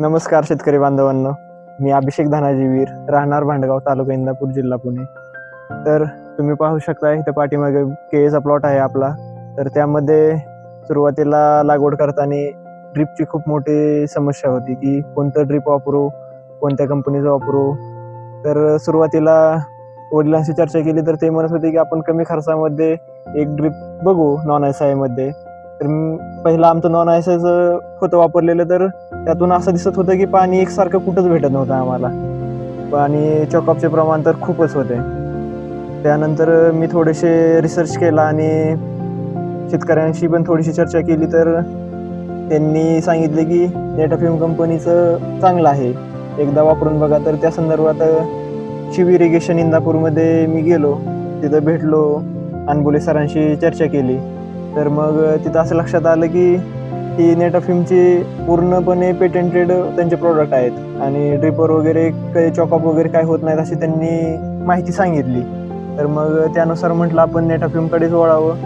नमस्कार शेतकरी बांधवांनो. मी अभिषेक धनाजी वीर राहणार भांडगाव तालुका इंदापूर जिल्हा पुणे. तर तुम्ही पाहू शकता इथं पाठीमागे केळीचा प्लॉट आहे आपला. तर त्यामध्ये सुरुवातीला लागवड करताना ड्रीपची खूप मोठी समस्या होती की कोणतं ड्रीप वापरू कोणत्या कंपनीचं वापरू. तर सुरुवातीला वडिलांशी चर्चा केली तर ते म्हणत होते की आपण कमी खर्चामध्ये एक ड्रीप बघू नॉन एस आयमध्ये तर पहिला पहिलं आमचं नॉन आयसाचं खतं होतं वापरलेलं तर त्यातून असं दिसत होतं की पाणी एकसारखं कुठंच भेटत नव्हतं आम्हाला. पाणी चॉकअपचे प्रमाण तर खूपच होते. त्यानंतर मी थोडेसे रिसर्च केला आणि शेतकऱ्यांशी पण थोडीशी चर्चा केली तर त्यांनी सांगितले की नेटाफिम कंपनीचं चांगलं आहे. एकदा वापरून बघा तर त्या संदर्भात शिव इरिगेशन इंदापूरमध्ये मी गेलो. तिथं भेटलो. अनबोले सरांशी चर्चा केली. तर मग तिथं असं लक्षात आलं की ही नेटाफिमची पूर्णपणे पेटेंटेड त्यांचे प्रोडक्ट आहेत. आणि ड्रिपर वगैरे काही चॉकअप वगैरे काय होत नाहीत अशी त्यांनी माहिती सांगितली. तर मग त्यानुसार म्हटलं आपण नेटाफिमकडेच वळावं.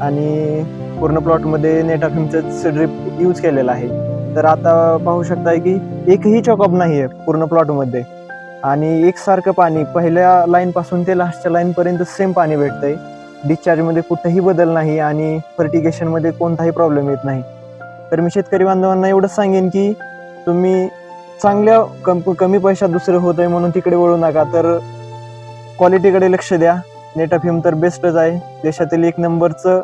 आणि पूर्ण प्लॉटमध्ये नेटाफिमचंच ड्रिप यूज केलेलं आहे. तर आता पाहू शकताय की एकही चॉकअप नाही आहे पूर्ण प्लॉटमध्ये आणि एकसारखं पाणी पहिल्या लाईनपासून ते लास्टच्या लाईनपर्यंत सेम पाणी भेटतंय. डिस्चार्जमध्ये कुठंही बदल नाही आणि फर्टिगेशनमध्ये कोणताही प्रॉब्लेम येत नाही. तर मी शेतकरी बांधवांना एवढंच सांगेन की तुम्ही चांगल्या कम कमी पैशात दुसरं होत आहे म्हणून तिकडे वळू नका. तर क्वालिटीकडे लक्ष द्या. नेटाफिम तर बेस्टच आहे. देशातील एक नंबरचं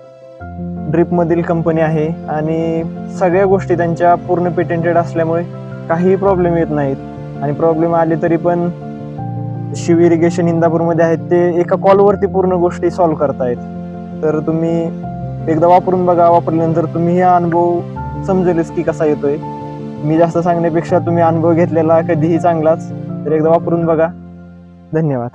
ड्रिपमधील कंपनी आहे आणि सगळ्या गोष्टी त्यांच्या पूर्ण पेटेंटेड असल्यामुळे काहीही प्रॉब्लेम येत नाहीत. आणि प्रॉब्लेम आले तरी पण शिव इरिगेशन इंदापूरमध्ये आहेत ते एका कॉलवरती पूर्ण गोष्टी सॉल्व्ह करतायत. तर तुम्ही एकदा वापरून बघा वापरल्यानंतर तुम्ही हा अनुभव समजेलच की कसा येतोय. मी जास्त सांगण्यापेक्षा तुम्ही अनुभव घेतलेला कधीही चांगलाच. तर एकदा वापरून बघा. धन्यवाद.